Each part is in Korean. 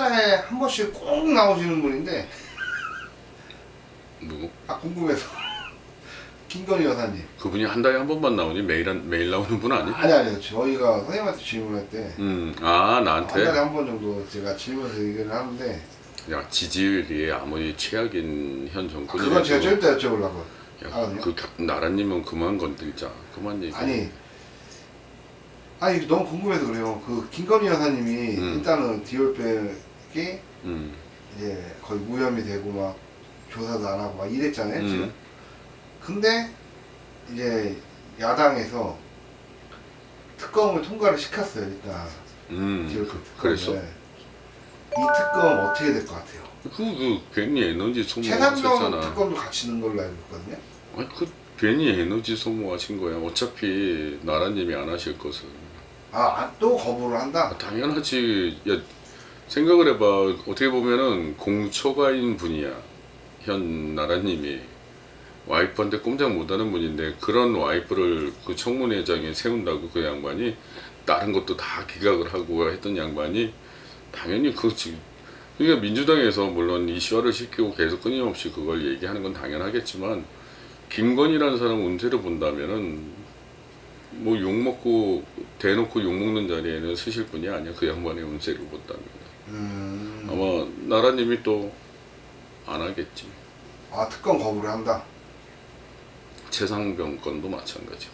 1년에 한 번씩 꼭 나오시는 분인데 누구? 아 궁금해서. 김건희 여사님. 그분이 한 달에 한 번만 나오니? 매일 한, 매일 나오는 분 아니? 아니 아니요. 저희가 선생님한테 질문할 때 음, 아한 나한테? 달에 한 번 정도 제가 질문해서 얘기를 하는데. 야 지지율이 아무리 최악인 현 정권이 그건 제가 좀 이따 여쭤보려고 야. 그 가- 나라님은 그만 건들자. 그만 얘기 아니 아니 너무 궁금해서 그래요. 그 김건희 여사님이 음. 일단은 디올백이 음, 이제 거의 무혐의 되고 막 조사도 안 하고 막 이랬잖아요 지금. 음, 근데 이제 야당에서 특검을 통과를 시켰어요 일단. 음. 디올백 그, 특검을. 그랬어? 이 특검 어떻게 될 것 같아요? 그, 그 괜히 에너지 최상병 소모하셨잖아. 특검도 같이 넣은 걸로 알고 있거든요. 아니 그 괜히 에너지 소모하신 거야. 어차피 나라님이 안 하실 것은 아 또 거부를 한다? 아, 당연하지. 야, 생각을 해봐. 어떻게 보면은 공초가인 분이야. 현 나라님이 와이프한테 꼼짝 못하는 분인데 그런 와이프를 그 청문회장에 세운다고 그 양반이 다른 것도 다 기각을 하고 했던 양반이 당연히 그렇지. 그러니까 민주당에서 물론 이슈화를 시키고 계속 끊임없이 그걸 얘기하는 건 당연하겠지만 김건희라는 사람 운세를 본다면은 뭐 욕 먹고 대놓고 욕 먹는 자리에는 쓰실 분이 아니야. 그 양반의 운세를 본다면. 음... 아마 나라님이 또 안 하겠지. 아 특검 거부를 한다? 최상병 건도 마찬가지고.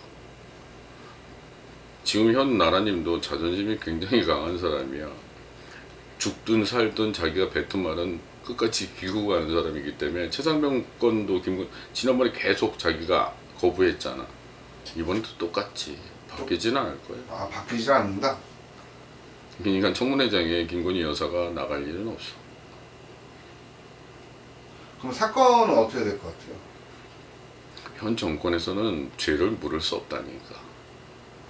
지금 현 나라님도 자존심이 굉장히 강한 사람이야. 죽든 살든 자기가 뱉은 말은 끝까지 기고 가는 사람이기 때문에 최상병 건도 김건 지난번에 계속 자기가 거부했잖아 이번에도 똑같지 바뀌지는 않을 거야 아 바뀌질 않는다? 그러니까 청문회장에 김건희 여사가 나갈 일은 없어. 그럼 사건은 어떻게 될 것 같아요? 현 정권에서는 죄를 물을 수 없다니까.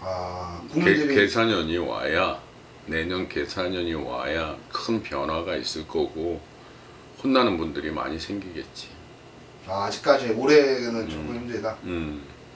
아 개, 국민들이 개사년이 와야 내년 개사년이 와야 큰 변화가 있을 거고 혼나는 분들이 많이 생기겠지. 아, 아직까지 올해는 조금 힘들다. 음,